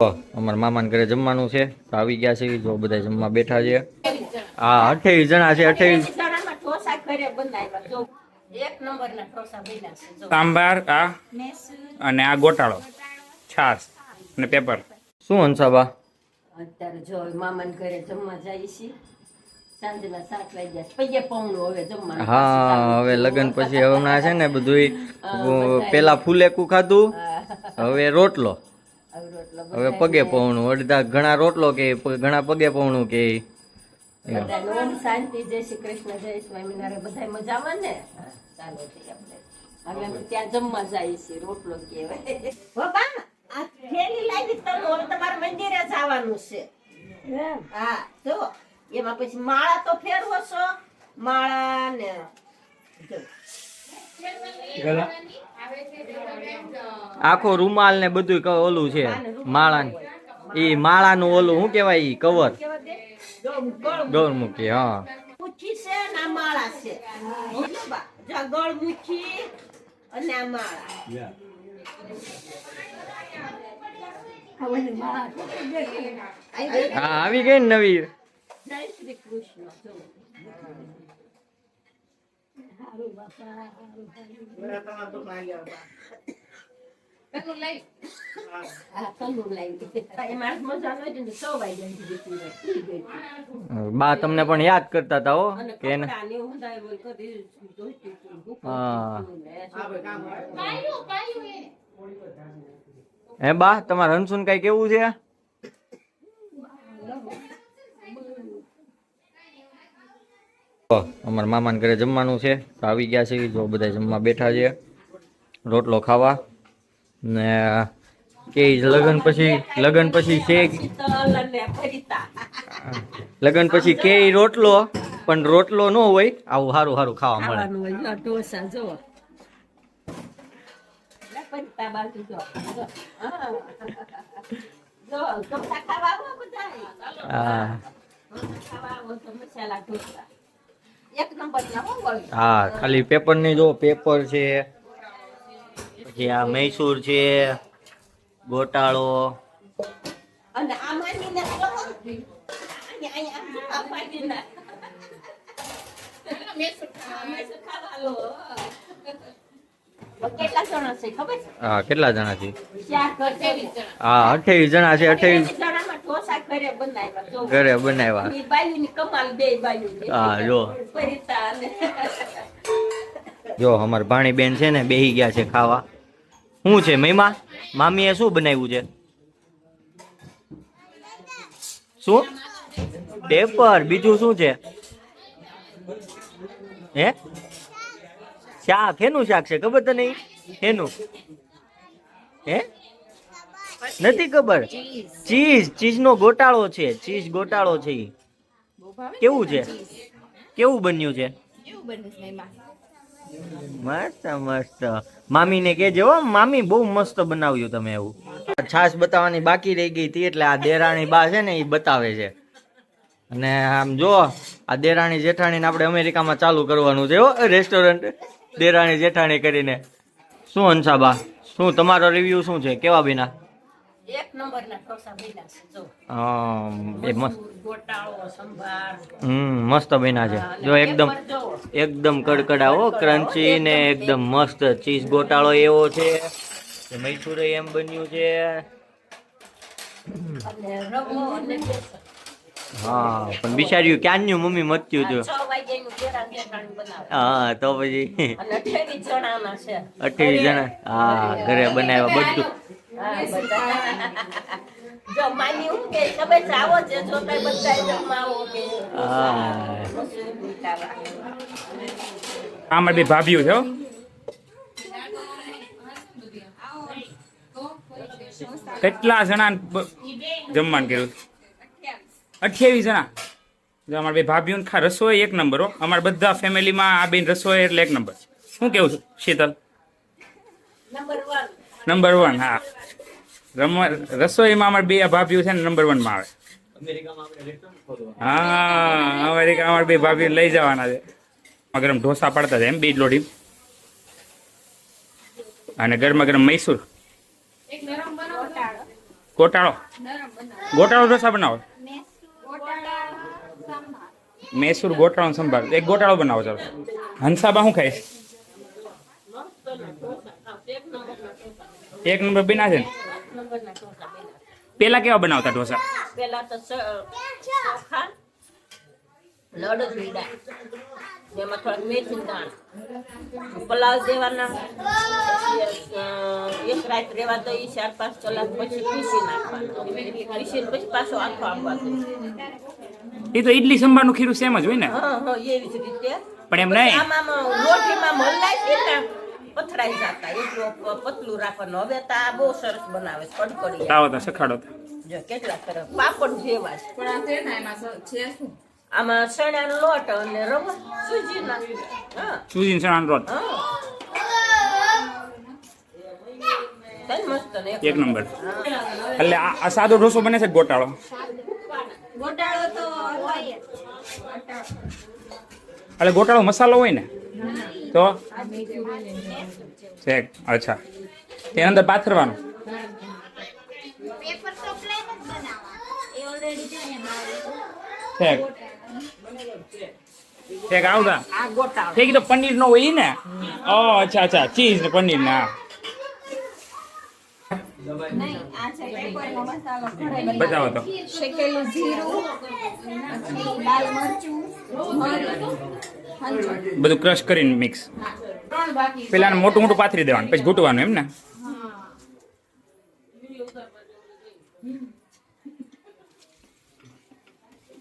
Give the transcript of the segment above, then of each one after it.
અમારા મામાને ઘરે જમવાનું છે. તો આવી ગયા છે જો બધા જમવા બેઠા છે. હા અઠાવીસ જણા છે જો સાંભાર આ અને આ ગોટાળો છાસ અને પેપર. શું હંસાબા? અત્યારે જો મામાને ઘરે જમવા જાય છે. સાંજના સાત વાગ્યા પૈયે પૌણું હવે જમવાનું હા હવે લગ્ન પછી હમણાં છે ને બધું પેલા ફૂલેકું ખાધું હવે રોટલો. હવે પગે પહોણું અડધા ઘણા રોટલો કે ઘણા પગે પહોણું કે. શાંતિ જય શ્રી કૃષ્ણ જય સ્વામિનારાયણ બધા મજામાં ને? ચાલો આપણે. હવે અમે ત્યાં જમવા જઈએ છીએ રોટલો કહેવાય. બાપા આ થેલી લાવી તમે હવે તમારે મંદિરે જવાનું છે. હા જો એમાં પછી માળા તો ફેરવો છો માળા ને જો. આખો રૂમાલ ને બધું ક- ઓલું છે માળા એ માળાનું ઓલું શું કેવાય ઈ કવર? ગૌરમુખી હા. આવી ગઈ? હા આવી ગઈ ને નવી. જય શ્રી કૃષ્ણ બા તમને પણ યાદ કરતા હતા હો કે હે. બા તમારે હનસુન કઈ કેવું છે? અમારા મામાને ઘરે જમવાનું છે. તો આવી ગયા છે જો બધા જમવા બેઠા છે. રોટલો ખાવા. ને કે લગ્ન પછી લગ્ન પછી છે લગ્ન લગન પછી કે રોટલો પણ રોટલો ન હોય આવું સારું સારું ખાવા મળે. ઢોસા જો. હા. જો ઢોસા ખાવા આવો બધાય. હા ખાલી પેપરની જો પેપર છે પછી આ મૈસૂર છે ગોટાળો. હા. કેટલા જણા છે ખબર છે? હા અઠાવીસ જણા છે? ચાર ઘર બનાવ્યા. ઘરે બનાવ્યા. બાયુની કમાલ બે. હા જો. જો અમાર ભાણી બેન છે ને બેહી ગયા છે ખાવા. શું છે મહિમા? મામીએ શું બનાવ્યું છે? શું? પેપર. બીજું શું છે? હે? શાક. હેનું શાક છે ખબર તો નહીં હેનું હે? નથી ખબર? ચીઝ. ચીઝ નો ગોટાળો છે ચીઝ ગોટાળો છે. કેવું છે? કેવું બન્યું છે? મસ્ત મસ્ત. મામીને કેજે હો મામી બહુ મસ્ત બનાવ્યું તમે એવું. છાશ બતાવવાની બાકી રહી ગઈ હતી એટલે આ દેરાણી બા છે ને એ બતાવે છે. અને આમ જો આ દેરાણી જેઠાણીને આપણે અમેરિકામાં ચાલુ કરવાનું છે હો રેસ્ટોરન્ટ. દેરાણી જેઠાણી કરીને. શું હંસાબા શું તમારો રિવ્યુ શું છે? કેવા બીના? એક નંબરના ઢોસા બન્યા છે જો. હા એ મસ્ત ગોટાળો સંભાર. હમ મસ્ત બન્યા છે. જો એકદમ એકદમ કડકડા હો ક્રન્ચી ને એકદમ મસ્ત ચીઝ ગોટાળો એવો છે. કે એમ બન્યું છે. હા પણ બિચાર્યું ક્યાંનું મમ્મી મત્યું બનાવે. હા તો પછી. અઠ્યાવીસ જણા? હા ઘરે બનાવ્યા બધું. બધા. હું કે તમે જ છે જો બધા જમવા કે હા મસૂર ખાવા. આ અમારી બે ભાભીઓ છે હો. કેટલા જણા જમવાનું કર્યું? અઠ્યાવીસ જણા. જો અમારા બે ભાભીઓ ખા રસોઈ એક નંબર હો. અમારા બધા ફેમિલીમાં આ બેન રસોઈ એટલે એક નંબર. શું કેવું છું Sheetal? Number one number one હા. રસોઈમાં અમારે બે ભાભીઓ છે ને નંબર વનમાં આવે. હા અમેરિકા અમારે બે ભાભીઓ લઈ જવાના છે. ગરમ ઢોસા પડતા હતા એમ બે લોઢી. અને ગરમા ગરમ મૈસૂર. ગોટાળો. ગોટાળો ગોટાળો ઢોસા બનાવો. મૈસૂર ગોટાળો સંભાળ એક ગોટાળો બનાવો ચાલો. હંસાબા શું ખાઈશ એક નંબર બીના છે ને? પેલા કેવા બનાવતા ઢોસા? પેલા તો ચોખા થોડાક મેથી દાણ પલાવ દેવાના એક રાત રેવા તો એ ચાર પાંચ કલાક પછી પીસી નાખવાનું. પીસીને પછી પાછો આખો આપવા એ તો ઇડલી સંભારનું ખીરું સેમ જ હોય ને? હા હા એવી જ રીતે. પણ એમ નહીં? આમાં રોટીમાં મલાઈ પથરાઈ જતા. એટલું પતલું રાખવાનું. હવે તો આ બહુ સરસ બનાવે છે. કડકડી આવો તો સખાડો તો. જો કેટલા સરસ. પાપડ જેવા છે. પણ આ છે ને એમાં છે શું? આમાં ચણાનો લોટ અને રવા. સુજીના. હા. સુજીન ચણાનો હા. ને એક નંબર. એટલે આ આ સાદો ઢોસો બને છે ગોટાળો? ગોટાળો તો એટલે ગોટાળો મસાલો હોય ને? તો? ચેક અચ્છા. તેના અંદર પાથરવાનું? પેપર તો પ્લેન જ બનાવવા એ ઓલરેડી છે ને ઠેક ઠેક આવતા. ઠેક તો પનીર નો હોય ઈ ને? ઓ અચ્છા અચ્છા. ચીઝ ને પનીર ને હા નહીં આ છે પેપરનો મસાલો ઘરે બનાવે. બતાવો તો. શેકેલું જીરું લાલ મરચું બધું ક્રશ કરીને મિક્સ પેલા મોટું મોટું પાથરી દેવાનું પછી ઘૂંટવાનું એમ ને?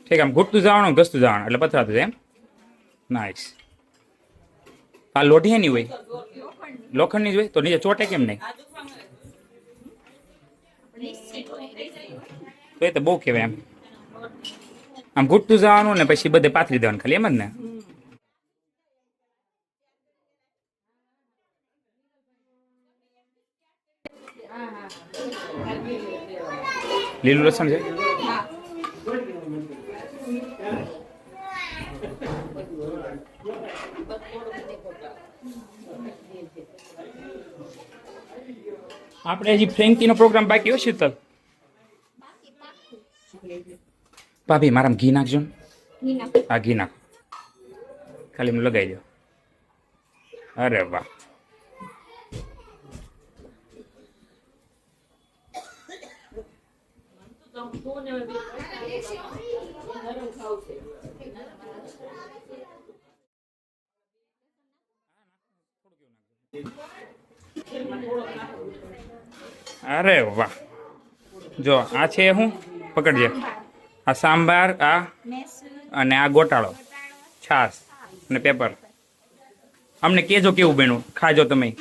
ઠીક આમ ઘૂંટતું જવાનું ઘસતું જવાનું એટલે પથરાતું એમ? નાઈસ આ લોઢી એની હોય લોખંડની જ હોય? તો નીચે ચોટે કેમ નહીં? તો એ તો બહુ કહેવાય એમ. આમ ઘૂંટતું જવાનું ને પછી બધે પાથરી દેવાનું ખાલી, એમ જ ને? લીલું લસણ છે? આપણે હજી ફ્રેન્કીનો પ્રોગ્રામ બાકી હોય શીતલ ભાભી મારામાં ઘી નાખજો ને. ઘી નાખો. ઘી નાખો. ખાલી લગાવી દો. અરે વાહ. અરે વાહ. જો, આ છે હું? પકડજે. આ સાંભાર, આ અને આ ગોટાળો. છાસ અને પેપર. અમને કેજો કેવું બન્યું. ખાજો તમે.